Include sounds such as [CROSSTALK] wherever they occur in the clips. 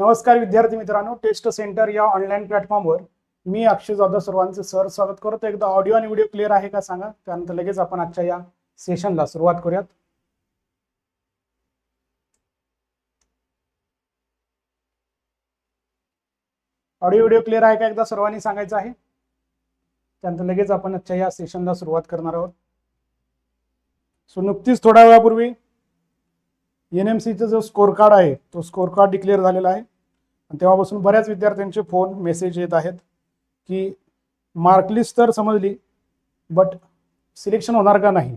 नमस्कार विद्यार्थी मित्रांनो टेस्ट सेंटर या ऑनलाईन प्लॅटफॉर्मवर मी अक्षय जाधव सर्वांचे सर स्वागत करतो. एकदा ऑडिओ आणि व्हिडिओ क्लिअर आहे का सांगा? त्यानंतर लगेच आपण आजच्या या सेशनला सुरुवात करूयात. ऑडिओ व्हिडिओ क्लिअर आहे का? एकदा सर्वांनी सांगायचं आहे. त्यानंतर लगेच आपण आजच्या या सेशनला सुरुवात करणार आहोत. सो नुकतीच थोड्या वेळापूर्वी एन एम सीचा जो स्कोर कार्ड आहे तो स्कोर कार्ड डिक्लेअर झालेला आहे. आणि तेव्हापासून बऱ्याच विद्यार्थ्यांचे फोन मेसेज येत आहेत की मार्कलिस्ट तर समजली बट सिलेक्शन होणार का नाही?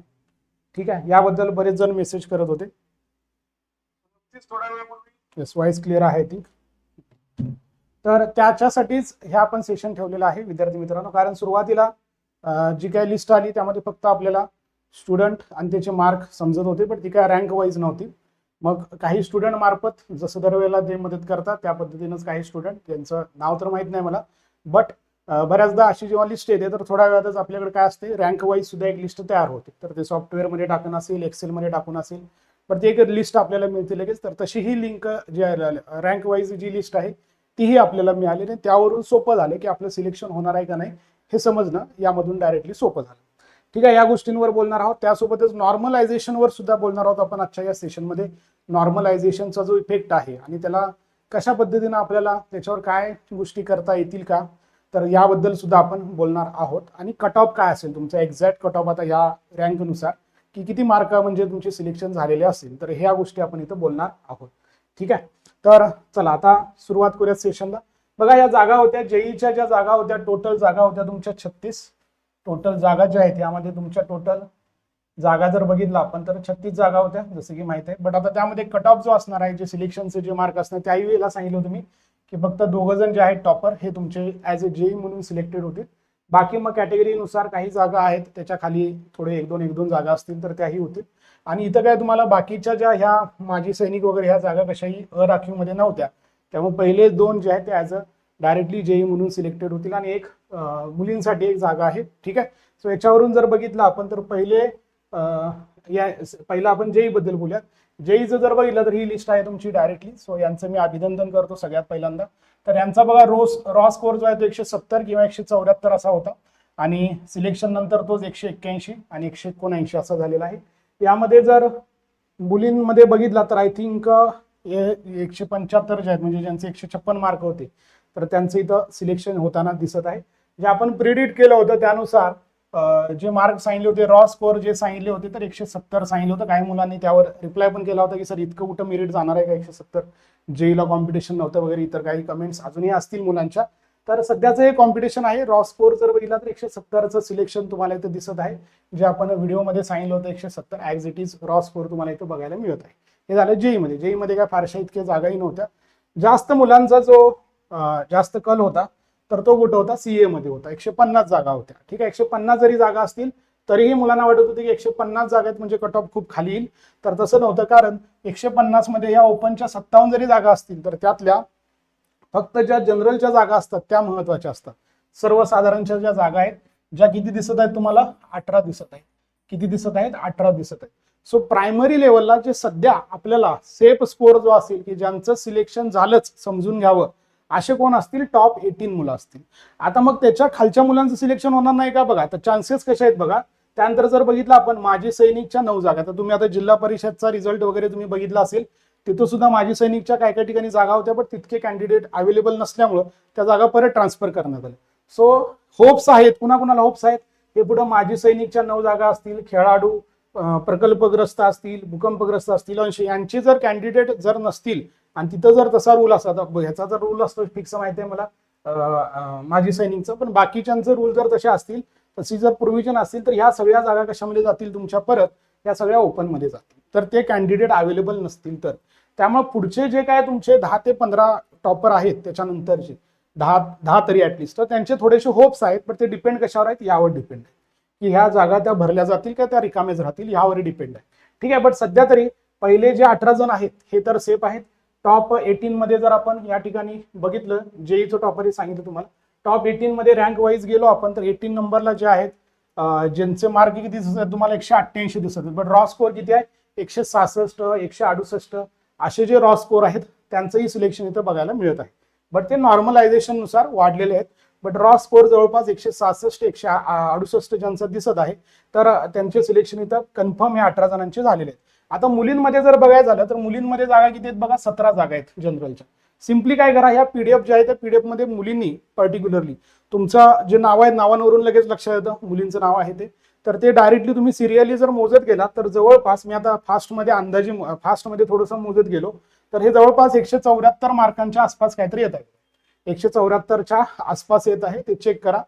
ठीक आहे याबद्दल बरेच जण मेसेज करत होते. येस वाईस क्लिअर आहे ती. तर त्याच्यासाठीच हे आपण सेशन ठेवलेलं आहे विद्यार्थी मित्रांनो. कारण सुरुवातीला जी काही लिस्ट आली त्यामध्ये फक्त आपल्याला स्टुडंट आणि त्याचे मार्क समजत होते पण ती काय रँक वाईज नव्हती. मग काही स्टुडंट मार्फत जसं दरवेळेला जे मदत करतात त्या पद्धतीनंच काही स्टुडंट त्यांचं नाव तर माहीत नाही मला बट बऱ्याचदा अशी जेव्हा लिस्ट येते तर थोड्या वेळातच आपल्याकडे काय असते रँक वाईज सुद्धा एक लिस्ट तयार होते. तर ते सॉफ्टवेअरमध्ये टाकून असेल एक्सेलमध्ये टाकून असेल पण ती एक लिस्ट आपल्याला मिळते लगेच. तर तशी ही लिंक जी आहे रँक वाईज जी लिस्ट आहे तीही आपल्याला मिळाली आणि त्यावरून सोपं झालं की आपलं सिलेक्शन होणार आहे का नाही हे समजणं यामधून डायरेक्टली सोपं झालं. ठीक आहे या गोष्टींवर बोलणार आहोत. त्यासोबतच नॉर्मलायझेशनवर सुद्धा बोलणार आहोत आपण आजच्या या सेशनमध्ये नॉर्मलायझेशनचा जो इफेक्ट आहे आणि त्याला कशा पद्धतीनं आपल्याला त्याच्यावर काय गोष्टी करता येतील का तर याबद्दल सुद्धा आपण बोलणार आहोत. आणि कट ऑफ काय असेल तुमचा? एक्झॅक्ट कट ऑफ आता या रँकनुसार की किती मार्क म्हणजे तुमचे सिलेक्शन झालेले असेल तर ह्या गोष्टी आपण इथं बोलणार आहोत. ठीक आहे? तर चला आता सुरुवात करूया सेशनला बघा या जागा होत्या जेईच्या ज्या जागा होत्या टोटल जागा होत्या तुमच्या छत्तीस. टोटल जागा ज्या आहेत यामध्ये तुमच्या टोटल जागा जर बघितला आपण तर छत्तीस जागा होत्या जसं की माहिती आहे. बट आता त्यामध्ये कट ऑफ जो असणार आहे जे सिलेक्शनचे जे मार्क असणार त्याही वेळेला सांगितलं होतं मी की फक्त दोघं जण जे आहेत टॉपर हे तुमचे ॲज अ जेई म्हणून सिलेक्टेड होतील. बाकी मग कॅटेगरीनुसार काही जागा आहेत त्याच्याखाली थोडे एक दोन एक दोन जागा असतील तर त्याही होतील. आणि इथं काय तुम्हाला बाकीच्या ज्या ह्या माजी सैनिक वगैरे ह्या जागा कशाही अराखीवमध्ये नव्हत्या. त्यामुळे पहिले दोन जे आहेत ते ॲज अ डायरेक्टली जेई म्हणून सिलेक्टेड होतील आणि एक मुलींसाठी एक जागा आहे. ठीक आहे? सो याच्यावरून जर बघितलं आपण तर पहिले या पहिला आपण जेई बद्दल बोलूयात. जेईचं जर बघितलं तर ही लिस्ट आहे तुमची डायरेक्टली सो यांचं मी अभिनंदन करतो सगळ्यात पहिल्यांदा. तर यांचा बघा रोस रॉ स्कोर जो आहे तो एकशे सत्तर किंवा एकशे चौऱ्याहत्तर असा होता. आणि सिलेक्शन नंतर तोच एकशे एक्क्याऐंशी आणि एकशे एकोणऐंशी असा झालेला आहे. यामध्ये जर मुलींमध्ये बघितला तर आय थिंक एकशे पंच्याहत्तर जे आहेत म्हणजे ज्यांचे एकशे छप्पन मार्क होते तर त्यांचं इथं सिलेक्शन होताना दिसत आहे. जे आपण प्रिडिट केलं होतं त्यानुसार जे मार्क सांगितले होते रॉ स्कोर जे सांगितले होते तर एकशे सत्तर सांगितलं होतं. काही मुलांनी त्यावर रिप्लाय पण केला होता की सर इतकं कुठं मेरिट जाणार आहे का एकशे सत्तर? जेईला कॉम्पिटिशन नव्हतं वगैरे इतर काही कमेंट्स अजूनही असतील मुलांच्या. तर सध्याचं हे कॉम्पिटिशन आहे. रॉ स्कोर जर बघितला तर एकशे सत्तरचं सिलेक्शन तुम्हाला इथं दिसत आहे. जे आपण व्हिडिओमध्ये सांगितलं होतं एकशे सत्तर as it is raw score तुम्हाला इथं बघायला मिळत आहे. हे झालं जेईमध्ये जेईमध्ये काय फारशा इतक्या जागाही नव्हत्या. जास्त मुलांचा जो जास्त कल होता तर तो कुठं होता? सीए मध्ये होता. एकशे पन्नास जागा होत्या. ठीक आहे? एकशे पन्नास जरी जागा असतील तरीही मुलांना वाटत होतं की एकशे पन्नास जागेत म्हणजे कट ऑफ खूप खाली येईल. तर तसं नव्हतं कारण एकशे पन्नासमध्ये या ओपनच्या सत्तावन्न जरी जागा असतील तर त्यातल्या फक्त ज्या जनरलच्या जागा असतात त्या महत्त्वाच्या असतात. सर्वसाधारणच्या ज्या जागा आहेत ज्या किती दिसत आहेत तुम्हाला? अठरा दिसत आहेत. किती दिसत आहेत? अठरा दिसत आहेत. सो प्रायमरी लेवलला जे सध्या आपल्याला सेफ स्कोअर जो असेल की ज्यांचं सिलेक्शन झालंच समजून घ्यावं असे कोण असतील? टॉप एटीन मुलं असतील. आता मग त्याच्या खालच्या मुलांचं सिलेक्शन होणार नाही का बघा? तर चान्सेस कसे आहेत बघा? त्यानंतर जर बघितलं आपण माजी सैनिकच्या नऊ जागा. तर तुम्ही आता जिल्हा परिषदचा रिझल्ट वगैरे तुम्ही बघितला असेल तिथं सुद्धा माजी सैनिकच्या काय काय ठिकाणी जागा होत्या पण तितके कॅन्डिडेट अवेलेबल नसल्यामुळं त्या जागा परत ट्रान्सफर करण्यात आल्या. सो होप्स आहेत कुणा कुणाला होप्स आहेत? हे पुढे माजी सैनिकच्या नऊ जागा असतील खेळाडू प्रकल्पग्रस्त असतील भूकंपग्रस्त असतील अंश यांचे जर कॅन्डिडेट जर नसतील आणि तिथं जर तसा रूल असा तर ह्याचा जर रूल असतो फिक्स माहिती आहे मला माजी सैनिकचं पण बाकीच्यांचं रूल जर तसे असतील तशी जर प्रोव्हिजन असतील तर ह्या सगळ्या जागा कशामध्ये जातील तुमच्या परत? या सगळ्या ओपनमध्ये जातील. तर ते कॅन्डिडेट अवेलेबल नसतील तर. त्यामुळे पुढचे जे काय तुमचे दहा ते पंधरा टॉपर आहेत त्याच्यानंतरचे दहा दहा तरी ॲटलिस्ट तर त्यांचे थोडेसे होप्स आहेत पण ते डिपेंड कशावर आहेत? यावर डिपेंड आहे की ह्या जागा त्या भरल्या जातील का त्या रिकामेच राहतील? यावर डिपेंड आहे. ठीक आहे बट सध्या तरी पहिले जे अठरा जण आहेत हे तर सेफ आहेत. टॉप एटीन मध्ये जर आपण या ठिकाणी बघितलं जेईचं टॉपर हे सांगितलं तुम्हाला. टॉप एटीन मध्ये रँक वाईज गेलो आपण तर एटीन नंबरला जे आहेत ज्यांचे मार्क किती दिसत तुम्हाला? एकशे अठ्ठ्याऐंशी दिसत बट रॉ स्कोअर किती आहे? एकशे सहासष्ट एकशे अडुसष्ट. असे जे रॉ स्कोर आहेत त्यांचंही सिलेक्शन इथं बघायला मिळत आहे. बट ते नॉर्मलायझेशननुसार वाढलेले आहेत. बट रॉ स्कोअर जवळपास एकशे सहासष्ट एकशे अडुसष्ट ज्यांचं दिसत आहे तर त्यांचे सिलेक्शन इथं कन्फर्म हे अठरा जणांचे झालेले आहेत. आता मुलींमध्ये जर बघायचं झालं तर मुलींमध्ये जागा किती आहेत बघा? सतरा जागा आहेत जनरलच्या. सिम्पली काय करा ह्या पीडीएफ जे आहे त्या पीडीएफमध्ये मुलींनी पर्टिक्युलरली तुमचं जे नाव आहे नावांवरून लगेच लक्षात येतं. मुलींचं नाव आहे ते. तर ते डायरेक्टली तुम्ही सिरियली जर मोजत गेला तर जवळपास मी आता फास्टमध्ये अंदाजे फास्टमध्ये थोडंसं मोजत गेलो तर हे जवळपास एकशे चौऱ्याहत्तर मार्कांच्या आसपास काहीतरी येत आहे. एकशे चौऱ्याहत्तरच्या आसपास येत आहे ते चेक करा.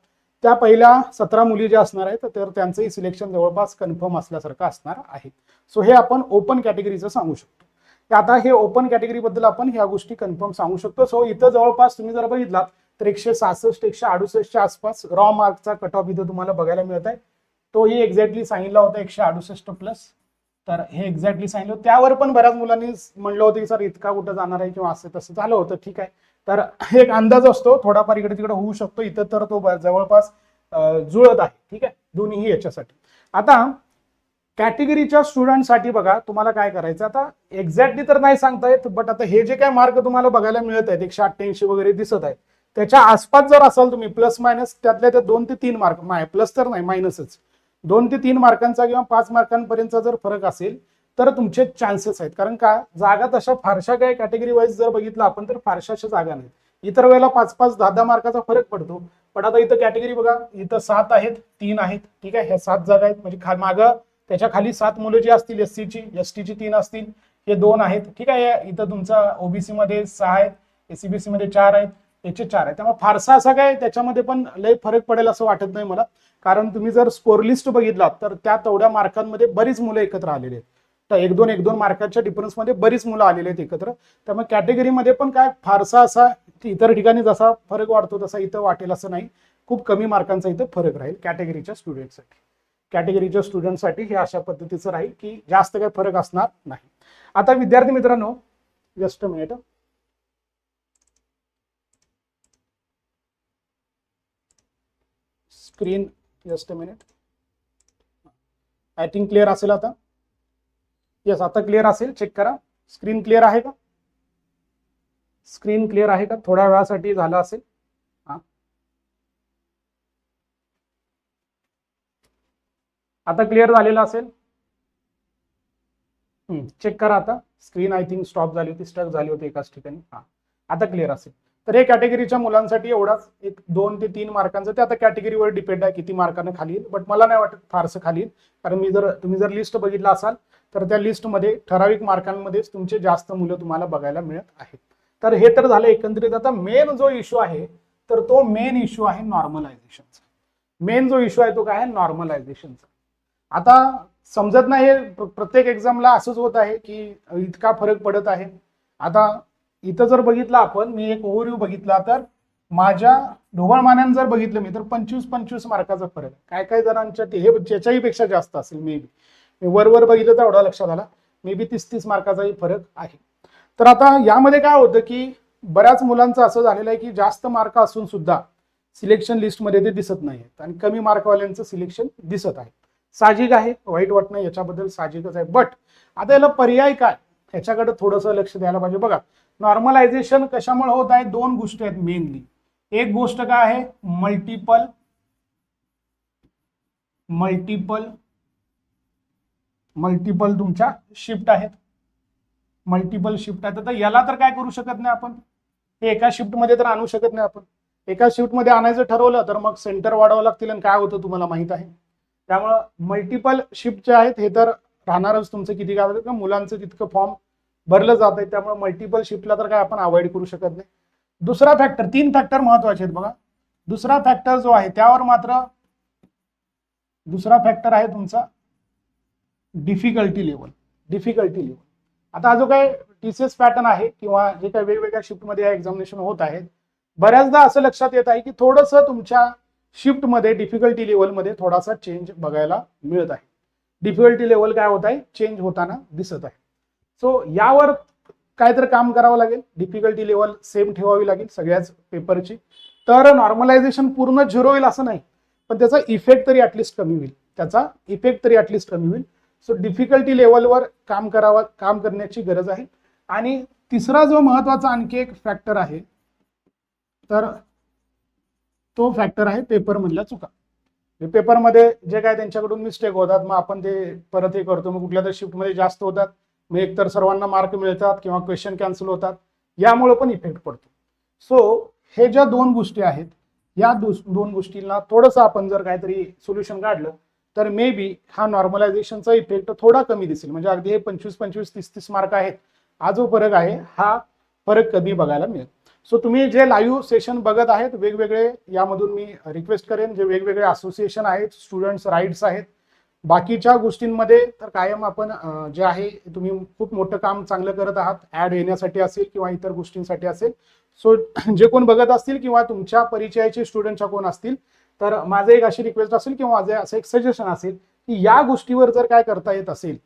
त्या पहिल्या सतरा मुली ज्या असणार आहेत तर त्यांचंही सिलेक्शन जवळपास कन्फर्म असल्यासारखं असणार आहे. सो हे आपण ओपन कॅटेगरीचं सांगू शकतो. आता हे ओपन कॅटेगरी बद्दल आपण ह्या गोष्टी कन्फर्म सांगू शकतो. सो इथं जवळपास तुम्ही जर बघितलात तर एकशे सहासष्ट एकशे अडुसष्टच्या आसपास रॉ मार्कचा कट ऑफ इथं तुम्हाला बघायला मिळत आहे. तोही एक्झॅक्टली सांगितला होता एकशे अडुसष्ट प्लस तर हे एक्झॅक्टली सांगितलं त्यावर पण बऱ्याच मुलांनी म्हणलं होतं की सर इतका कुठं जाणार आहे? किंवा असं तसं झालं होतं. ठीक आहे. तर एक अंदाज असतो थोडाफार इकडे तिकडे होऊ शकतो इथं तर तो जवळपास जुळत आहे ठीक आहे? दोन्हीही याच्यासाठी. आता कॅटेगरीच्या स्टुडंटसाठी बघा तुम्हाला काय करायचं आता एक्झॅक्टली तर नाही सांगता येत बट आता हे जे काय मार्क तुम्हाला बघायला मिळत आहेत एकशे अठ्ठ्याऐंशी वगैरे दिसत आहेत त्याच्या आसपास जर असाल तुम्ही प्लस मायनस त्यातल्या त्या दोन ते तीन मार्क प्लस तर नाही मायनसच दोन ते तीन मार्कांचा किंवा पाच मार्कांपर्यंतचा जर फरक असेल तर तुमचे चान्सेस आहेत. कारण का जागा तशा फारशा काय कॅटेगरी वाईज जर बघितलं आपण तर फारशा अशा जागा नाहीत. इतर वेळेला पाच पाच दहा दहा मार्काचा फरक पडतो. पण आता इथं कॅटेगरी बघा इथं सात आहेत तीन आहेत. ठीक आहे ह्या सात जागा आहेत. म्हणजे खा मागं त्याच्याखाली सात मुलं जी असतील एस ची एस टीची तीन असतील हे दोन आहेत. ठीक आहे इथं तुमचा ओबीसी मध्ये सहा आहेत एसीबीसी मध्ये चार आहेत याचे चार आहेत. त्यामुळे फारसा असा काय त्याच्यामध्ये पण लय फरक पडेल असं वाटत नाही मला. कारण तुम्ही जर स्कोर लिस्ट बघितलात तर त्या तेवढ्या मार्कांमध्ये बरीच मुलं एकत्र आलेली आहेत. तर एक दोन एक दोन मार्काच्या डिफरन्समध्ये बरीच मुलं आलेली आहेत एकत्र. त्यामुळे कॅटेगरीमध्ये पण काय फारसा असा की इतर ठिकाणी जसा फरक वाढतो तसा इथं वाटेल असं नाही. खूप कमी मार्कांचा इथं फरक राहील कॅटेगरीच्या स्टुडंटसाठी कॅटेगरीच्या स्टुडंटसाठी हे अशा पद्धतीचं राहील की जास्त काही फरक असणार नाही. आता विद्यार्थी मित्रांनो just minute screen just minute I think clear असेल आता? येस आता क्लिअर असेल. चेक करा. स्क्रीन क्लिअर आहे का? स्क्रीन क्लिअर आहे का? थोड्या वेळासाठी झालं असेल. हा. आता क्लिअर झालेलं असेल. चेक करा आता. स्क्रीन आय थिंक स्टॉप झाली होती स्टक झाली होती एकाच ठिकाणी. हा. आता क्लिअर असेल. तर हे कॅटेगरीच्या मुलांसाठी एवढाच. एक दोन ते तीन मार्कांचं ते आता कॅटेगरीवर डिपेंड आहे किती मार्काने खाली येईल. बट मला नाही वाटत फारसं खाली येईल. कारण मी जर तुम्ही जर लिस्ट बघितला असाल तर त्या लिस्टमध्ये ठराविक मार्कांमध्येच तुमचे जास्त मुलं तुम्हाला बघायला मिळत आहेत. तर हे तर झालं एकंदरीत आता मेन जो इश्यू आहे तर तो मेन इश्यू आहे नॉर्मलायझेशनचा मेन जो इश्यू आहे तो काय आहे? नॉर्मलायझेशनचा आता समजत नाही प्रत्येक एक्झामला असंच होत आहे की इतका फरक पडत आहे. आता इथं जर बघितलं आपण मी एक ओव्हरव्ह्यू बघितला तर माझ्या ढोबळमान्यानं जर बघितलं मी तर पंचवीस पंचवीस मार्काचा फरक आहे. काय काय जणांच्या ते- हे ज्याच्याही पेक्षा जास्त असेल मे बी मी वर वर बघितलं तर एवढा लक्षात आला. मे बी तीस तीस मार्काचाही फरक आहे. तर आता यामध्ये काय होतं की बऱ्याच मुलांचं असं झालेलं आहे की जास्त मार्क असून सुद्धा सिलेक्शन लिस्टमध्ये ते दिसत नाही आहेत. आणि कमी मार्कवाल्यांचं सिलेक्शन दिसत आहे. साहजिक आहे वाईट वाटणं याच्याबद्दल साहजिकच आहे. बट आता याला पर्याय काय? ह्याच्याकडे थोडंसं लक्ष द्यायला पाहिजे. बघा नॉर्मलायझेशन कशामुळे होत आहे? दोन गोष्टी आहेत मेनली एक गोष्ट काय आहे? मल्टिपल मल्टिपल मल्टिपल तुमच्या शिफ्ट आहेत. मल्टिपल शिफ्ट आहेत. आता याला तर काय करू शकत नाही आपण? हे एका शिफ्टमध्ये तर आणू शकत नाही आपण. एका शिफ्टमध्ये आणायचं ठरवलं तर मग सेंटर वाढवावं लागतील आणि काय होतं तुम्हाला माहीत आहे? त्यामुळं मल्टिपल शिफ्ट जे आहेत हे तर राहणारच तुमचं किती काय होतं मुलांचं तितकं फॉर्म भरलं जात आहे. त्यामुळे मल्टिपल शिफ्टला तर काय आपण अवॉइड करू शकत नाही. दुसरा फॅक्टर तीन फॅक्टर महत्त्वाचे आहेत बघा. दुसरा फॅक्टर जो आहे त्यावर मात्र दुसरा फॅक्टर आहे तुमचा डिफिकल्टी लेवल डिफिकल्टी लेवल आता हा जो काय टीसीएस पॅटर्न आहे किंवा जे काही वेगवेगळ्या शिफ्टमध्ये एक्झामिनेशन होत आहेत बऱ्याचदा असं लक्षात येत आहे की थोडंसं तुमच्या शिफ्टमध्ये डिफिकल्टी लेवलमध्ये थोडासा चेंज बघायला मिळत आहे. डिफिकल्टी लेवल काय होत आहे? चेंज होताना दिसत आहे. सो यावर काहीतरी काम करावं लागेल. डिफिकल्टी लेवल सेम ठेवावी लागेल सगळ्याच पेपरची तर नॉर्मलायझेशन पूर्ण झिरो होईल असं नाही. पण त्याचा इफेक्ट तरी ॲटलिस्ट कमी होईल. त्याचा इफेक्ट तरी ॲटलिस्ट कमी होईल. सो डिफिकल्टी लेवलवर काम करावं काम करण्याची गरज आहे. आणि तिसरा जो महत्त्वाचा आणखी एक फॅक्टर आहे तर तो फॅक्टर आहे पेपरमधल्या चुका. पेपरमध्ये जे काय त्यांच्याकडून मिस्टेक होतात मग आपण ते परत हे करतो मग कुठल्या तरी शिफ्टमध्ये जास्त होतात मग एकतर सर्वांना मार्क मिळतात किंवा क्वेश्चन कॅन्सल होतात यामुळे पण इफेक्ट पडतो. सो हे ज्या दोन गोष्टी आहेत या दोन गोष्टींना थोडंसं आपण जर काहीतरी सोल्युशन काढलं तर मे बी हा नॉर्मलायझेशनचा इफेक्ट थोडा कमी दिसेल. म्हणजे अगदी हे पंचवीस पंचवीस तीस तीस मार्क आहेत. हा जो फरक आहे. हा फरक कमी बघायला मिळेल. सो तुम्ही जे लाईव्ह सेशन बघत आहेत वेगवेगळे यामधून मी रिक्वेस्ट करेन. जे वेगवेगळे असोसिएशन आहेत स्टुडंट्स राईट्स आहेत. बाकीच्या गोष्टींमध्ये तर कायम आपण जे आहे तुम्ही खूप मोठं काम चांगलं करत आहात. ऍड येण्यासाठी असेल किंवा इतर गोष्टींसाठी असेल. सो [CLEARS THROAT] जे कोण बघत असतील किंवा तुमच्या परिचयाचे स्टुडंटच्या कोण असतील तर माझं एक अशी रिक्वेस्ट असेल किंवा माझं असं एक सजेशन असेल की या गोष्टीवर जर काय करता येत असेल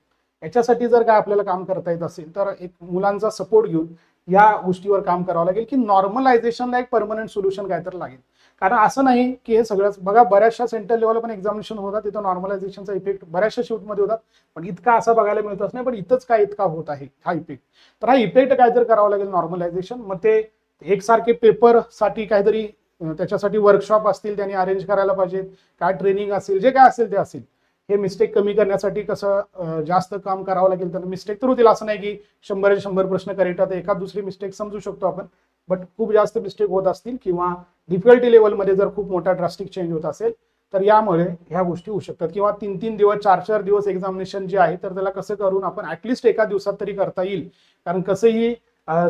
याच्यासाठी जर काय आपल्याला काम करता येत असेल तर एक मुलांचा सपोर्ट घेऊन या गोष्टीवर काम करावं लागेल की नॉर्मलायझेशनला एक परमनंट सोल्युशन काय तर लागेल. कारण असं नाही की हे सगळंच बघा बऱ्याचशा सेंटर लेवलला पण एक्झामिनेशन होतात तिथं नॉर्मलायझेशनचा इफेक्ट बऱ्याचशा शिफ्टमध्ये होतात पण इतका असा बघायला मिळतच नाही पण इथंच काय इतका होत आहे हा इफेक्ट तर हा इफेक्ट काय तर करावा लागेल नॉर्मलायझेशन मग ते एकसारखे पेपरसाठी काहीतरी त्याच्यासाठी वर्कशॉप असतील त्यांनी अरेंज करायला पाहिजेत. काय ट्रेनिंग असेल जे काय असेल ते असेल. हे मिस्टेक कमी करण्यासाठी कसं जास्त काम करावं लागेल तर मिस्टेक तर होतील. असं नाही की शंभर शंभर प्रश्न करेक्ट आता एखाद दुसरी मिस्टेक समजू शकतो आपण. बट खूप जास्त मिस्टेक होत असतील किंवा डिफिकल्टी लेवलमध्ये जर खूप मोठा ड्रास्टिक चेंज होत असेल तर यामुळे ह्या गोष्टी होऊ शकतात. किंवा तीन तीन दिवस चार चार दिवस एक्झामिनेशन जे आहे तर त्याला कसं करून आपण ऍटलिस्ट एका दिवसात तरी करता येईल. कारण कसंही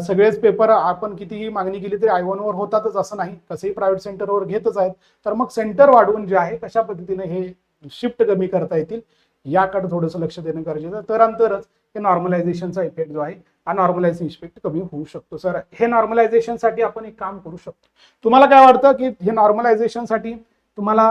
सगळेच पेपर आपण कितीही मागणी केली तरी आय होतातच असं नाही. कसंही प्रायव्हेट सेंटरवर घेतच आहेत. तर मग सेंटर वाढवून जे आहे कशा पद्धतीने हे शिफ्ट कमी करता येतील याकडे थोडंसं लक्ष देणं गरजेचं आहे. तर अंतरच हे नॉर्मलायझेशनचा इफेक्ट जो आहे हा नॉर्मलायझेशन इफेक्ट कमी होऊ शकतो. सर हे नॉर्मलायझेशनसाठी आपण एक काम करू शकतो. तुम्हाला काय वाटतं की हे नॉर्मलायझेशनसाठी तुम्हाला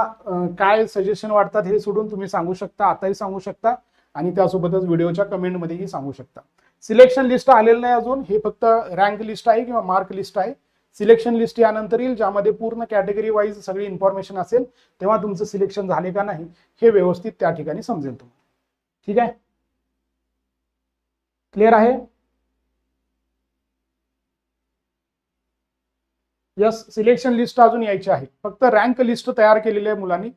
काय सजेशन वाटतात हे सोडून तुम्ही सांगू शकता आताही सांगू शकता? आणि त्यासोबतच व्हिडिओच्या कमेंटमध्येही सांगू शकता. सिलेक्शन लिस्ट आलेलं नाही अजून हे फक्त रँक लिस्ट आहे किंवा मार्क लिस्ट आहे. सिलेक्शन लिस्ट यानंतर येईल ज्यामध्ये पूर्ण कॅटेगरी वाईज सगळी इन्फॉर्मेशन असेल तेव्हा तुमचं सिलेक्शन झाले का नाही हे व्यवस्थित त्या ठिकाणी समजेल तुम्हाला. ठीक आहे? क्लिअर आहे? यस सिलेक्शन लिस्ट अजून यायची आहे. फक्त रँक लिस्ट तयार केलेली आहे मुलांनी.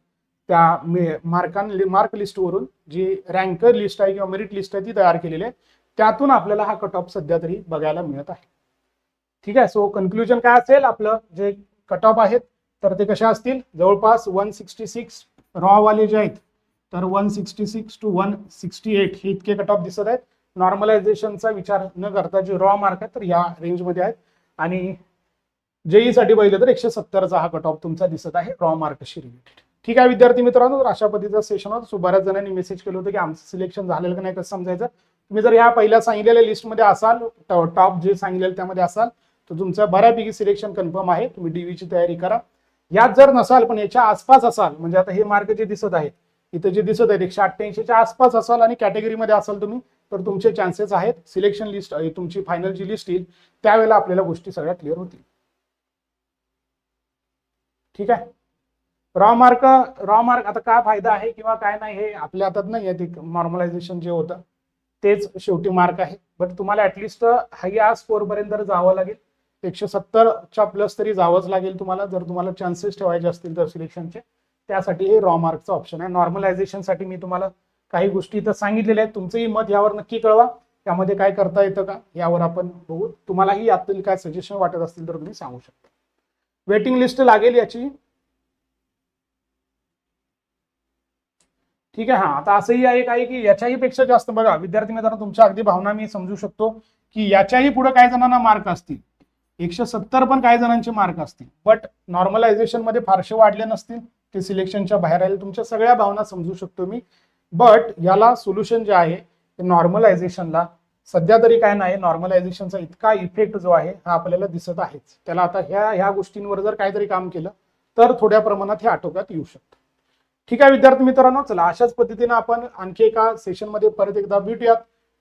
त्या मार्कां मार्क लिस्टवरून जी रँकर लिस्ट आहे किंवा मेरिट लिस्ट आहे ती तयार केलेली आहे. त्यातून आपल्याला हा कट ऑफ सध्या तरी बघायला मिळत आहे. ठीक आहे सो कन्क्लुजन काय असेल? आपलं जे कट ऑफ आहेत तर ते कशा असतील? जवळपास वन सिक्स्टी सिक्स रॉवाले जे आहेत तर one sixty six two one sixty eight हे इतके कट ऑफ दिसत आहेत. नॉर्मलायझेशनचा विचार न करता जे रॉ मार्क आहेत तर या रेंजमध्ये आहेत. आणि जेईसाठी साठी तर एकशे सत्तरचा हा कट ऑफ तुमचा दिसत आहे रॉ मार्कशी रिलेटेड ठीक आहे विद्यार्थी मित्रांनो तर अशा पद्धतीचा सेशन होता. सो बऱ्याच जणांनी मेसेज केलं होतं की आमचं सिलेक्शन झालेलं का नाही कसं समजायचं? तुम्ही जर ह्या पहिल्या सांगितलेल्या लिस्टमध्ये असाल टॉप जे सांगितलेलं त्यामध्ये असाल तर तुमचं बऱ्यापैकी सिलेक्शन कन्फर्म आहे. तुम्ही डीव्हीची तयारी करा. यात जर नसाल पण याच्या आसपास असाल म्हणजे आता हे मार्क जे दिसत आहेत इथं जे दिसत आहेत एकशे अठ्ठ्याऐंशीच्या आसपास असाल आणि कॅटेगरीमध्ये असाल तुम्ही तर तुमचे चान्सेस आहेत. सिलेक्शन लिस्ट तुमची फायनल जी लिस्ट येईल त्यावेळेला आपल्याला गोष्टी सगळ्या क्लिअर होतील. ठीक आहे? रॉ मार्क रॉ मार्क आता काय फायदा आहे किंवा काय नाही हे आपल्या हातात नाही आहे ते नॉर्मलायझेशन जे होतं तेच शेवटी मार्क आहे. बट तुम्हाला ऍटलिस्ट या स्कोर पर्यंत जावं लागेल एकशे सत्तरच्या प्लस तरी जावंच लागेल तुम्हाला जर तुम्हाला चान्सेस ठेवायचे असतील तर सिलेक्शनचे त्यासाठी हे रॉ मार्कचं ऑप्शन आहे. नॉर्मलायझेशनसाठी मी तुम्हाला काही गोष्टी इथं सांगितलेल्या आहेत. तुमचंही मत यावर नक्की कळवा. त्यामध्ये काय करता येतं का यावर आपण बघू. तुम्हालाही यातील काय सजेशन वाटत असतील तर तुम्ही सांगू शकता. वेटिंग लिस्ट लागेल याची. ठीक आहे हा. आता असंही आहे काही की याच्याही पेक्षा जास्त बघा विद्यार्थी मित्रांनो तुमच्या अगदी भावना मी समजू शकतो की याच्याही पुढे काही जणांना मार्क असतील. एकशे सत्तर पण काही जणांचे मार्क असतील. बट नॉर्मलायझेशनमध्ये फारसे वाढले नसतील. ते सिलेक्शनच्या बाहेर आले. तुमच्या सगळ्या भावना समजू शकतो मी. बट याला सोल्युशन जे आहे ते नॉर्मलायझेशनला सध्या तरी काय नाही. नॉर्मलायझेशनचा इतका इफेक्ट जो आहे हा आपल्याला दिसत आहेच. त्याला आता ह्या ह्या गोष्टींवर जर काहीतरी काम केलं तर थोड्या प्रमाणात हे आटोक्यात येऊ शकतं. ठीक आहे विद्यार्थी मित्रांनो चला अशाच पद्धतीने आपण आणखी एका सेशनमध्ये परत एकदा भेटूयात.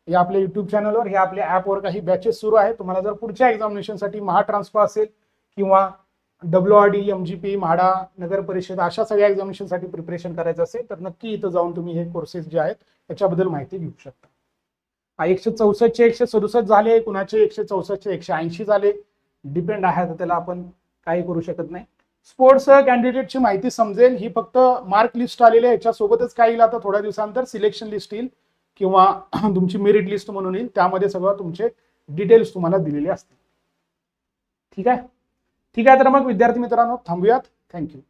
या आपल्या युट्यूब चॅनलवर हे आपल्या ऍपवर काही बॅचेस सुरू आहेत. तुम्हाला जर पुढच्या एक्झामिनेशनसाठी महा ट्रान्सफर असेल किंवा W R D M G P MHADA नगर परिषद अशा सगळ्या एक्झामिनेशनसाठी प्रिपरेशन करायचं असेल तर नक्की इथं जाऊन तुम्ही हे कोर्सेस जे आहेत याच्याबद्दल माहिती घेऊ शकता. एकशे चौसष्टचे एकशे सदुसष्ट झाले कुणाचे एकशे चौसष्टचे एकशे ऐंशी झाले डिपेंड आहे तर त्याला आपण काही करू शकत नाही. स्पोर्ट्स कॅन्डिडेटची माहिती समजेल. ही फक्त मार्क लिस्ट आलेली आहे. याच्यासोबतच काय येईल आता थोड्या दिवसानंतर सिलेक्शन लिस्ट येईल किंवा [CLEARS THROAT] तुमची मेरिट लिस्ट म्हणून येईल. त्यामध्ये सगळं तुमचे डिटेल्स तुम्हाला दिलेले असतील. ठीक आहे? ठीक आहे तर मग विद्यार्थी मित्रांनो थांबूयात. थँक्यू